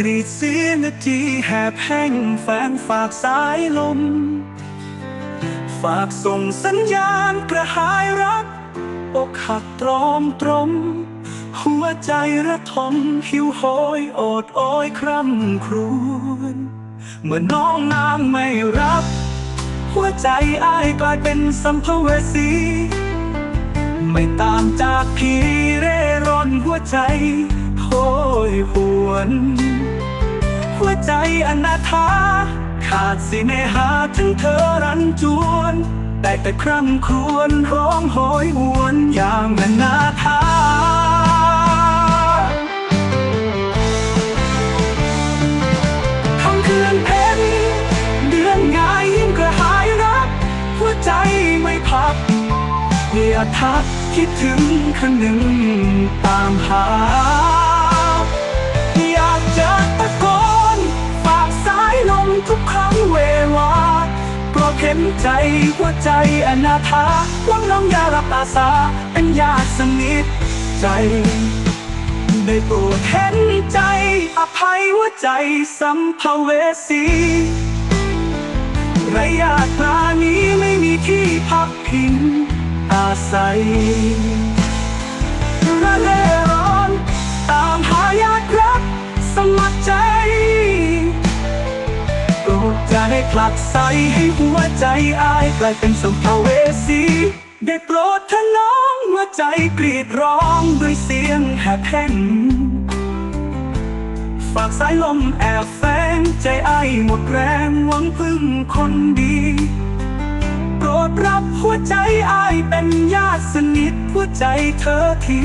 กรีดเสียงนาทีแหบแห้งแฟนฝากสายลม ฝากส่งสัญญาณกระหายรักอกหักตรอมตรม หัวใจระทมหิวโหยโอดโอยคร่ำครวญเมื่อน้องนางไม่รับ หัวใจอ้ายกลายเป็นสัมภเวสี ไม่ตางจากพี่เร่ร่อนหัวใจ โหยหวน หัวใจอนาถาขาดสิเนหาถึงเธอรันจวนได้แต่คร่ำควญร้องโหยหวนอย่างอนาถาคำคืนเพ็ญเดือนง่ายยิ่งกระหายรักหัวใจไม่พักอย่าทักคิดถึงคนหนึ่งตามหา ข็นใจหัวใจอนาถาวังน้องยารับอาสาเป็นญาติสนิทใจได้โปรดเห็นใจ อภัยหัวใจสัมภเวสีระยะทานี้ไม่มีที่พักพิงอาศัย ผลักใสให้หัวใจอายกลายเป็นสัมภเวสีได้โปรดเถอะน้องหัวใจกรีดร้องด้วยเสียงแหบแห้งฝากสายลมแอบแฝงใจไอ้ายหมดแรงหวังพึ่งคนดี โปรดรับหัวใจไอ้ายเป็นญาติสนิทหัวใจเธอที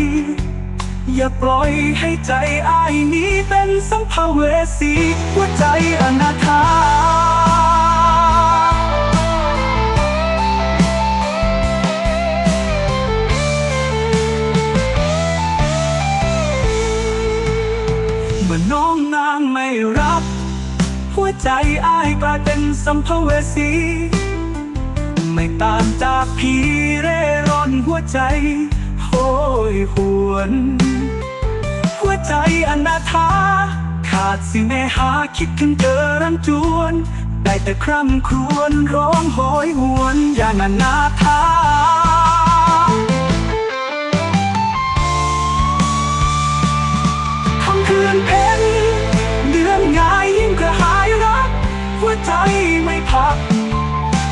อย่าปล่อยให้ใจไอ้ายนี้เป็นสัมภเวสีหัวใจอนาถาายเป็นสัมภเวสี ไม่ต่างจากผีเร่ร่อนหัวใจโหยหวน หัวใจอนาถาขาดสิเนหาคิดถึงเธอรันจวน ได้แต่คร่ำครวญร้องโหยหวนอย่างอนาถา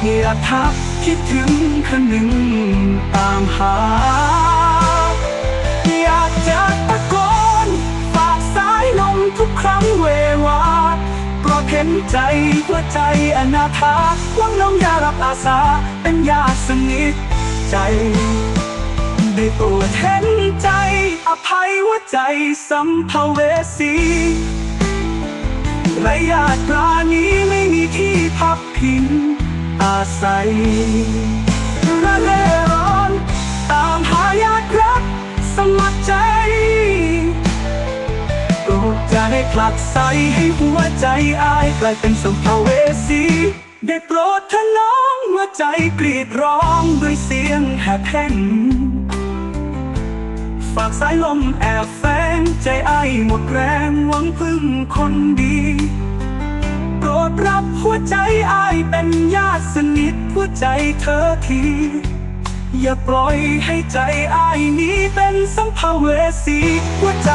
อยาทักคิดถึงคนหนึ่งตามหา อยากจะตะโกนฝากสายลมทุกครั้งเวลาโปรดเห็นใจหัวใจอนาถาหวังน้องยารับอาสาเป็นญาสนิทใจได้โปรดเห็นใจอภัยหัวใจสัมภเวสีระยะกลานี้ไม่มีที่พักพิง อาศัยระเร่ร้อน ตามหายากรักสมัครใจโปรดจะได้ผลักใสให้หัวใจอายกลายเป็นสมภเวสีได้โปรดเถอะน้องหัวใจกรีดร้องด้วยเสียงแหบแห้งฝากสายลมแอบแฝงใจไอ้ายหมดแรงหวังพึ่งคนดี รับหัวใจไอ้ายเป็นญาติสนิทหัวใจเธอที อย่าปล่อยให้ใจไอ้ายนี้เป็นสัมภเวสีหัวใจ